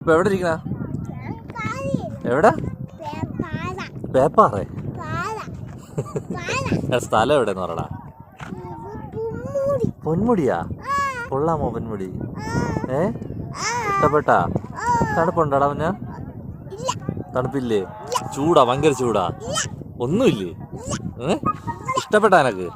ഇപ്പൊ എവിടെ ഇരിക്കണ? എവിടെ? പേപ്പാറേ. സ്ഥലം എവിടെന്ന് പറടാ? പൊന്മുടിയാ? കൊള്ളാമോ പൊന്മുടി? ഏ? ഇഷ്ടപ്പെട്ടാ? തണുപ്പുണ്ടാടാ പിന്നെ? തണുപ്പില്ലേ? ചൂടാ ഭയങ്കര ചൂടാ. ഒന്നുമില്ലേ? ഏ? ഇഷ്ടപ്പെട്ടാ എനക്ക്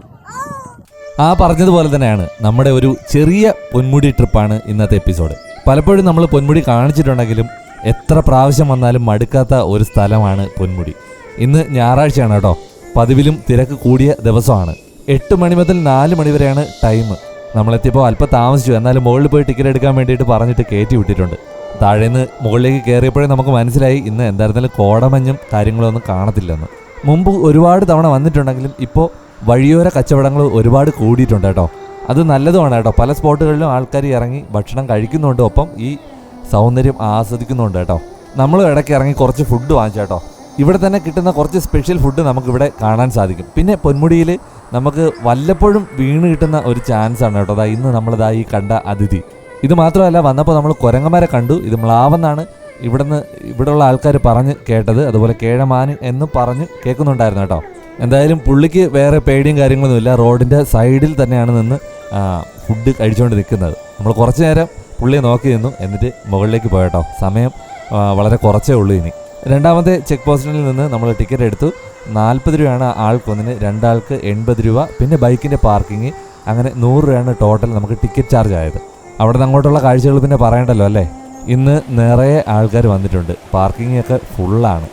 ആ പറഞ്ഞതുപോലെ തന്നെയാണ് നമ്മുടെ ഒരു ചെറിയ പൊന്മുടി ട്രിപ്പാണ് ഇന്നത്തെ എപ്പിസോഡ്. പലപ്പോഴും നമ്മൾ പൊന്മുടി കാണിച്ചിട്ടുണ്ടെങ്കിലും എത്ര പ്രാവശ്യം വന്നാലും മടുക്കാത്ത ഒരു സ്ഥലമാണ് പൊന്മുടി. ഇന്ന് ഞായറാഴ്ചയാണ് കേട്ടോ. പതിവിലും തിരക്ക് കൂടിയ ദിവസമാണ്. എട്ട് മണി മുതൽ നാല് മണി വരെയാണ് ടൈം. നമ്മളെത്തിയപ്പോൾ അല്പം താമസിച്ചു. എന്നാലും മുകളിൽ പോയി ടിക്കറ്റ് എടുക്കാൻ വേണ്ടിയിട്ട് പറഞ്ഞിട്ട് കയറ്റി വിട്ടിട്ടുണ്ട്. താഴേന്ന് മുകളിലേക്ക് കയറിയപ്പോഴേ നമുക്ക് മനസ്സിലായി ഇന്ന് എന്തായിരുന്നാലും കോടമഞ്ഞും കാര്യങ്ങളൊന്നും കാണത്തില്ലെന്ന്. മുമ്പ് ഒരുപാട് തവണ വന്നിട്ടുണ്ടെങ്കിലും ഇപ്പോൾ വഴിയോര കച്ചവടങ്ങൾ ഒരുപാട് കൂടിയിട്ടുണ്ട് കേട്ടോ. അത് നല്ലതുമാണ് കേട്ടോ. പല സ്പോട്ടുകളിലും ആൾക്കാർ ഇറങ്ങി ഭക്ഷണം കഴിക്കുന്നുണ്ട്. ഒപ്പം ഈ സൗന്ദര്യം ആസ്വദിക്കുന്നുണ്ട് കേട്ടോ. നമ്മൾ ഇടയ്ക്ക് ഇറങ്ങി കുറച്ച് ഫുഡ് വാങ്ങിച്ചു കേട്ടോ. ഇവിടെ തന്നെ കിട്ടുന്ന കുറച്ച് സ്പെഷ്യൽ ഫുഡ് നമുക്കിവിടെ കാണാൻ സാധിക്കും. പിന്നെ പൊന്മുടിയിൽ നമുക്ക് വല്ലപ്പോഴും വീണ് കിട്ടുന്ന ഒരു ചാൻസ് ആണ് കേട്ടോ. അതാ ഇന്ന് നമ്മളിതാ ഈ കണ്ട അതിഥി. ഇത് മാത്രമല്ല വന്നപ്പോൾ നമ്മൾ കുരങ്ങന്മാരെ കണ്ടു. ഇത് മ്ലാവെന്നാണ് ഇവിടുന്ന് ഇവിടെയുള്ള ആൾക്കാർ പറഞ്ഞ് കേട്ടത്. അതുപോലെ കേഴമാൻ എന്ന് പറഞ്ഞ് കേൾക്കുന്നുണ്ടായിരുന്നു കേട്ടോ. എന്തായാലും പുള്ളിക്ക് വേറെ പേടിയും കാര്യങ്ങളൊന്നുമില്ല. റോഡിന്റെ സൈഡിൽ തന്നെയാണ് നിന്ന് ഫുഡ് കഴിച്ചുകൊണ്ട് നിൽക്കുന്നത് നമ്മൾ കുറച്ച് നേരം പുള്ളിയെ നോക്കി നിന്നു. എന്നിട്ട് മുകളിലേക്ക് പോയട്ടോ. സമയം വളരെ കുറച്ചേ ഉള്ളൂ ഇനി. രണ്ടാമത്തെ ചെക്ക് പോസ്റ്റിൽ നിന്ന് നമ്മൾ ടിക്കറ്റ് എടുത്തു. നാൽപ്പത് രൂപയാണ് ആൾക്കൊന്നിന് രണ്ടാൾക്ക് എൺപത് രൂപ. പിന്നെ ബൈക്കിന്റെ പാർക്കിംഗ് അങ്ങനെ നൂറ് രൂപയാണ് ടോട്ടൽ നമുക്ക് ടിക്കറ്റ് ചാർജ് ആയത്. അവിടെ നിന്ന് അങ്ങോട്ടുള്ള കാഴ്ചകൾ പിന്നെ പറയണ്ടല്ലോ അല്ലേ? ഇന്ന് നിറയെ ആൾക്കാർ വന്നിട്ടുണ്ട്. പാർക്കിംഗ് ഒക്കെ ഫുള്ളാണ്